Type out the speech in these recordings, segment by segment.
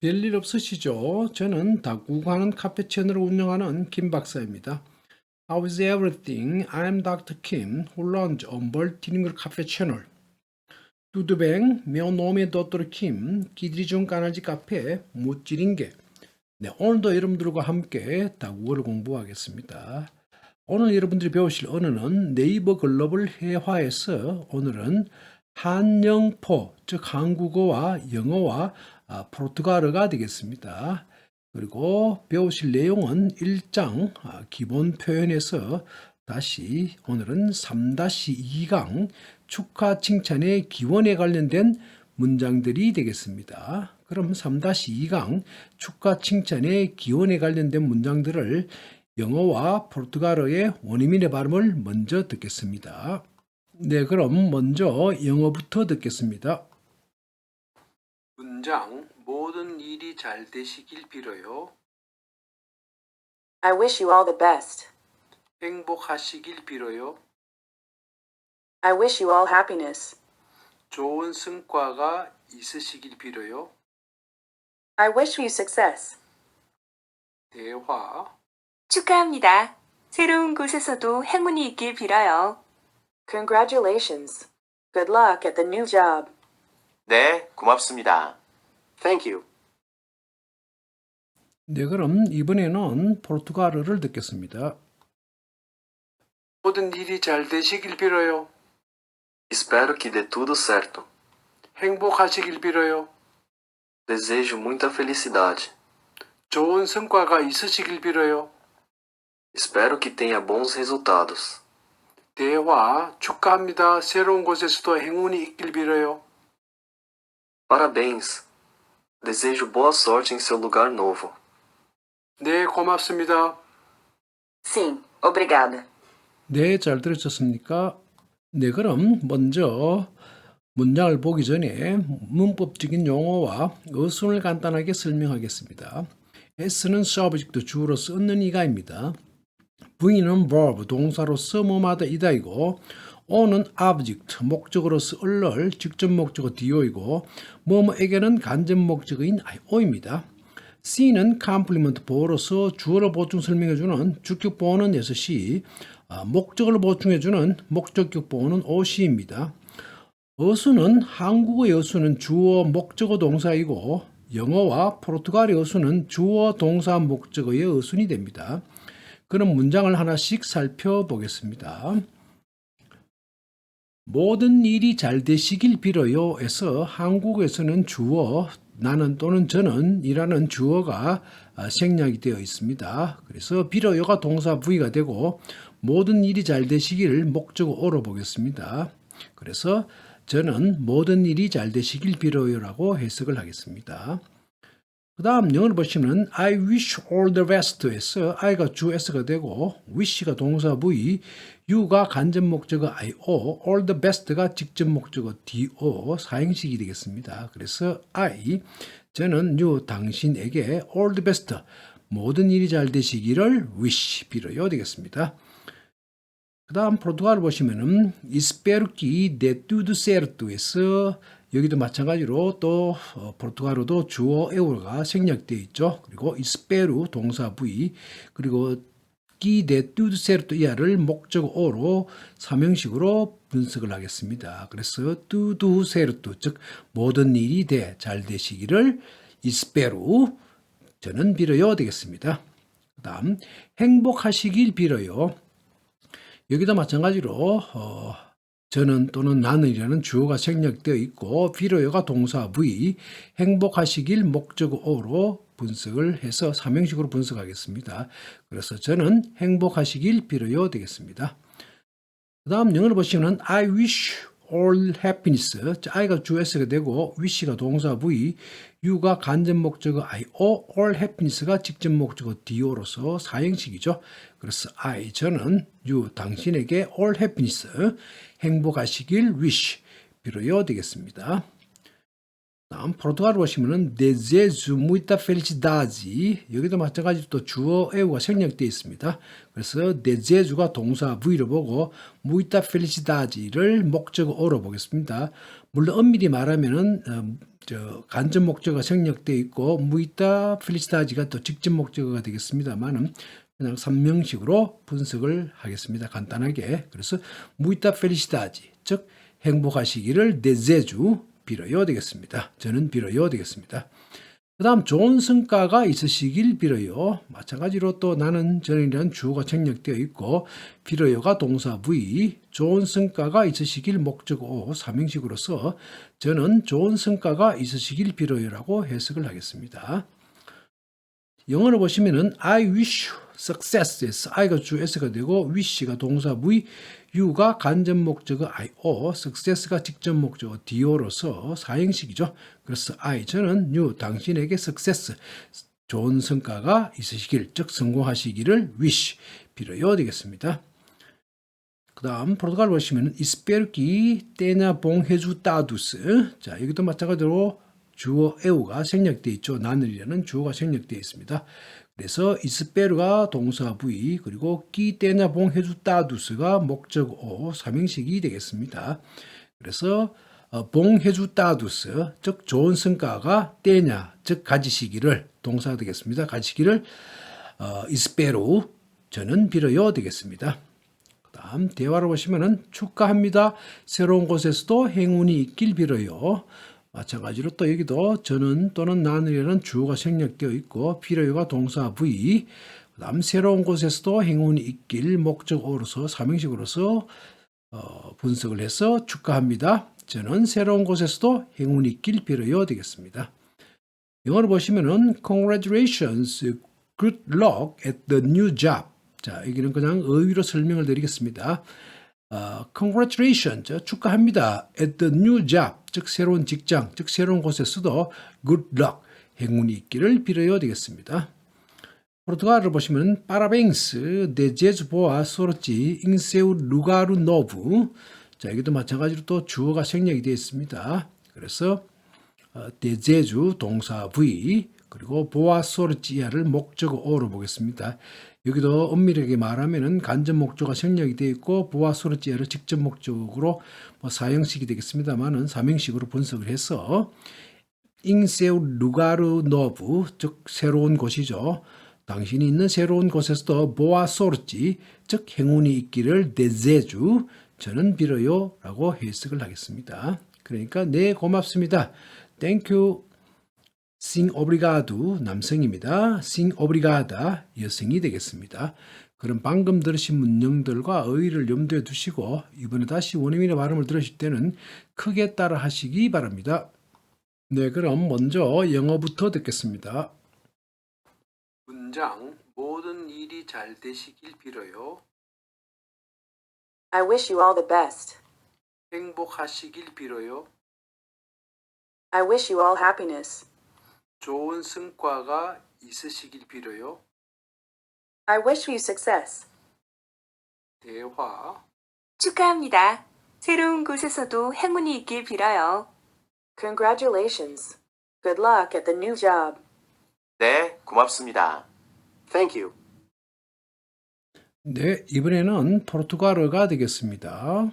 별일 없으시죠? 저는 다국하는 카페 채널을 운영하는 김 박사입니다. How is everything? I'm Dr. Kim, who runs a multilingual 카페 채널. 두두뱅, meu nome é Dr. Kim, 기들이 중 까나지 카페 무찌린게. 네, 오늘도 여러분들과 함께 다국어를 공부하겠습니다. 오늘 여러분들이 배우실 언어는 네이버 글로벌 회화에서 오늘은 한영포, 즉 한국어와 영어와 아, 포르투갈어가 되겠습니다. 그리고 배우실 내용은 1장 아, 기본 표현에서 다시 오늘은 3-2강 축하 칭찬의 기원에 관련된 문장들이 되겠습니다. 그럼 3-2강 축하 칭찬의 기원에 관련된 문장들을 영어와 포르투갈어의 원어민의 발음을 먼저 듣겠습니다. 네, 그럼 먼저 영어부터 듣겠습니다. 문장 모든 일이 잘 되시길 빌어요. I wish you all the best. 행복하시길 빌어요. I wish you all happiness. 좋은 성과가 있으시길 빌어요. I wish you success. 대화 축하합니다. 새로운 곳에서도 행운이 있길 빌어요. Congratulations. Good luck at the new job. 네, 고맙습니다. Thank you. 네, 그럼 이번에는 포르투갈어를 듣겠습니다. 모든 일이 잘 되시길 빌어요. Espero que dê tudo certo. 행복하시길 빌어요. Desejo muita felicidade. 좋은 성과가 있으시길 빌어요. Espero que tenha bons resultados. 대화 축하합니다. 새로운 곳에서도 행운이 있길 빌어요. Parabéns. Desejo boa sorte em seu lugar novo. 네, 고맙습니다. Sim, obrigada. 네, 잘 들으셨습니까? 네, 그럼 먼저 문장을 보기 전에 문법적인 용어와 어순을 간단하게 설명하겠습니다. S는 subject 주어로서 얻는 이가입니다. V는 verb 동사로서 뭐마다 이다이고 O는 object 목적으로서 얼럴 직접 목적어 do이고 뭐뭐에게는 간접 목적어인 IO입니다. C는 컴플리먼트 보어로서 주어를 보충 설명해주는 주격 보어는 6시, 아, 목적어를 보충해주는 목적격 보어는 5시입니다. 어수는 한국어의 어수는 주어 목적어 동사이고 영어와 포르투갈의 어수는 주어 동사 목적어의 어순이 됩니다. 그럼 문장을 하나씩 살펴보겠습니다. 모든 일이 잘 되시길 빌어요에서 한국에서는 주어 나는 또는 저는 이라는 주어가 아, 생략이 되어 있습니다. 그래서 빌어요가 동사 부위가 되고 모든 일이 잘 되시길 목적어 오로 보겠습니다. 그래서 저는 모든 일이 잘 되시길 빌어요라고 해석을 하겠습니다. 그 다음 영어를 보시면 I wish all the best에서 I가 주 S가 되고 wish가 동사 V, you가 간접 목적어 IO, all the best가 직접 목적어 DO 사행식이 되겠습니다. 그래서 I, 저는 you 당신에게 all the best 모든 일이 잘 되시기를 wish 빌어요 되겠습니다. 그 다음 포르투갈을 보시면은 espero que dê tudo certo에서 여기도 마찬가지로 또 어, 포르투갈어도 주어 에우가 생략되어 있죠. 그리고 espero 동사 V 그리고 que dê tudo certo 이하를 목적 어로 삼형식으로 분석을 하겠습니다. 그래서 certo 즉 모든 일이 돼 잘 되시기를 espero 저는 빌어요 되겠습니다. 그 다음 행복하시길 빌어요. 여기도 마찬가지로 어, 저는 또는 나는이라는 주어가 생략되어 있고 빌어요가 동사 V 행복하시길 목적어 O로 분석을 해서 삼형식으로 분석하겠습니다. 그래서 저는 행복하시길 빌어요 되겠습니다. 그 다음 영어를 보시면 I wish all happiness 자, I가 주 S가 되고 wish가 동사 V U가 간접 목적어 IO all happiness가 직접 목적어 DO로서 사형식이죠. 그래서 I 저는 you 당신에게 all happiness 행복하시길 wish 빌어요 되겠습니다. 다음 포르투갈어 보시면은 desejo muita 여기도 마찬가지로 또 주어 에우가 생략되어 있습니다. 그래서 desejo가 동사 V로 보고 muita felicidade를 목적어 O로 보겠습니다. 물론 엄밀히 말하면은 어, 저 간접 목적어가 생략되어 있고 무이타 필리스타지가 또 직접 목적어가 되겠습니다만은 그냥 선명식으로 분석을 하겠습니다. 간단하게. 그래서 무이타 펠리시다지 즉 행복하시기를 데제주 빌어요 되겠습니다. 저는 빌어요 되겠습니다. 그 다음 좋은 성과가 있으시길 빌어요. 마찬가지로 또 나는 저는이라는 주어가 생략되어 있고 빌어요가 동사 V 좋은 성과가 있으시길 목적어 삼행식으로서 저는 좋은 성과가 있으시길 빌어요라고 해석을 하겠습니다. 영어로 보시면은 I wish you success에서 I가 주 S가 되고 wish가 동사 V, you가 간접 목적어 IO, success가 직접 목적어 DO로서 사형식이죠. 그래서 I 저는 you 당신에게 success 좋은 성과가 있으시길 즉 성공하시기를 wish 빌어요 되겠습니다. 그 다음 포르투갈 보시면 que tenha bom resultados. 자 여기도 마찬가지로 주어 에우가 생략되어 있죠. 나늘이라는 주어가 생략되어 있습니다. 그래서 이스페르가 동사 V 그리고 끼 때나 봉 해주따두스가 목적 O 삼행식이 되겠습니다. 그래서 어, 봉 해주따두스 즉 좋은 성과가 때냐 즉 가지시기를 동사 되겠습니다. 가지시기를 어, 이스페루 저는 빌어요 되겠습니다. 다음 대화를 보시면은 축하합니다. 새로운 곳에서도 행운이 있길 빌어요. 마찬가지로 또 여기도 저는 또는 나는이라는 주어가 생략되어 있고 필요가 동사 V 그다음 새로운 곳에서도 행운이 있길 목적어로서 삼행식으로서 어, 분석을 해서 축하합니다. 저는 새로운 곳에서도 행운이 있길 빌어요 되겠습니다. 영어로 보시면은 congratulations, good luck at the new job. 자, 여기는 그냥 의위로 설명을 드리겠습니다. 어, congratulations, 축하합니다. at the new job, 즉 새로운 직장, 즉 새로운 곳에서도 good luck, 행운이 있기를 빌어요 되겠습니다. 포르투갈을 보시면 boa sorte em seu lugar novo. 자, 여기도 마찬가지로 또 주어가 생략이 되어 있습니다. 그래서 어, desejo 동사 V 그리고 boa sorte를 목적어 O로 보겠습니다. 여기도 엄밀하게 말하면은 간접 목적어가 생략이 되어 있고 보아 소르지아를 직접 목적으로 뭐 사형식이 되겠습니다만은 삼형식으로 분석을 해서 잉세우 루가르 노브 즉 새로운 곳이죠. 당신이 있는 새로운 곳에서도 보아 소르지 즉 행운이 있기를 데제주 저는 빌어요라고 해석을 하겠습니다. 그러니까 네 고맙습니다. 땡큐 싱 오브리가도 남성입니다. 싱 오브리가다 여성이 되겠습니다. 그럼 방금 들으신 문형들과 어휘를 염두에 두시고 이번에 다시 원어민의 발음을 들으실 때는 크게 따라 하시기 바랍니다. 네, 그럼 먼저 영어부터 듣겠습니다. 문장 모든 일이 잘 되시길 빌어요. I wish you all the best. 행복하시길 빌어요. I wish you all happiness. 좋은 성과가 있으시길 빌어요. I wish you success. 대화 축하합니다. 새로운 곳에서도 행운이 있길 빌어요. Congratulations. Good luck at the new job. 네, 고맙습니다. Thank you. 네, 이번에는 포르투갈어가 되겠습니다.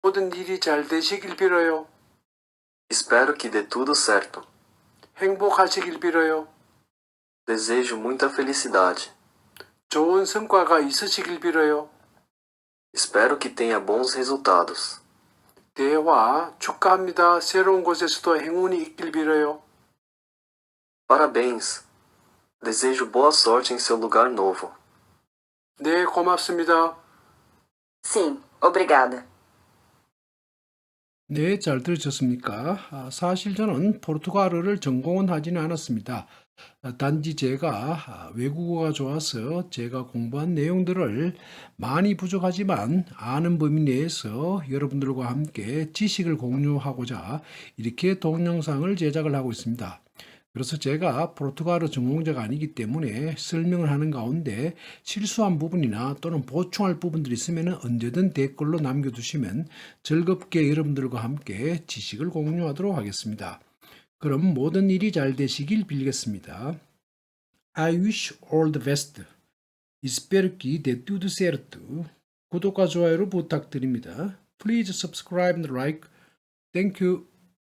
모든 일이 잘 되시길 빌어요. Espero que dê tudo certo. 행복하시길 빌어요. Desejo muita felicidade. 좋은 성과가 있으시길 빌어요. Espero que tenha bons resultados. 대화 축하합니다. 새로운 곳에서도 행운이 있길 빌어요. Parabéns. Desejo boa sorte em seu lugar novo. 네, 고맙습니다. Sim, obrigada. 네, 잘 들으셨습니까? 아, 사실 저는 포르투갈어를 전공은 하지는 않았습니다. 아, 단지 제가 아, 외국어가 좋아서 제가 공부한 내용들을 많이 부족하지만 아는 범위 내에서 여러분들과 함께 지식을 공유하고자 이렇게 동영상을 제작을 하고 있습니다. 그래서 제가 포르투갈어 전공자가 아니기 때문에 설명을 하는 가운데 실수한 부분이나 또는 보충할 부분들이 있으면 언제든 댓글로 남겨두시면 즐겁게 여러분들과 함께 지식을 공유하도록 하겠습니다. 그럼 모든 일이 잘 되시길 빌겠습니다. I wish all the best. Espero que dê tudo certo. 구독과 좋아요를 부탁드립니다. Please subscribe and like. Thank you.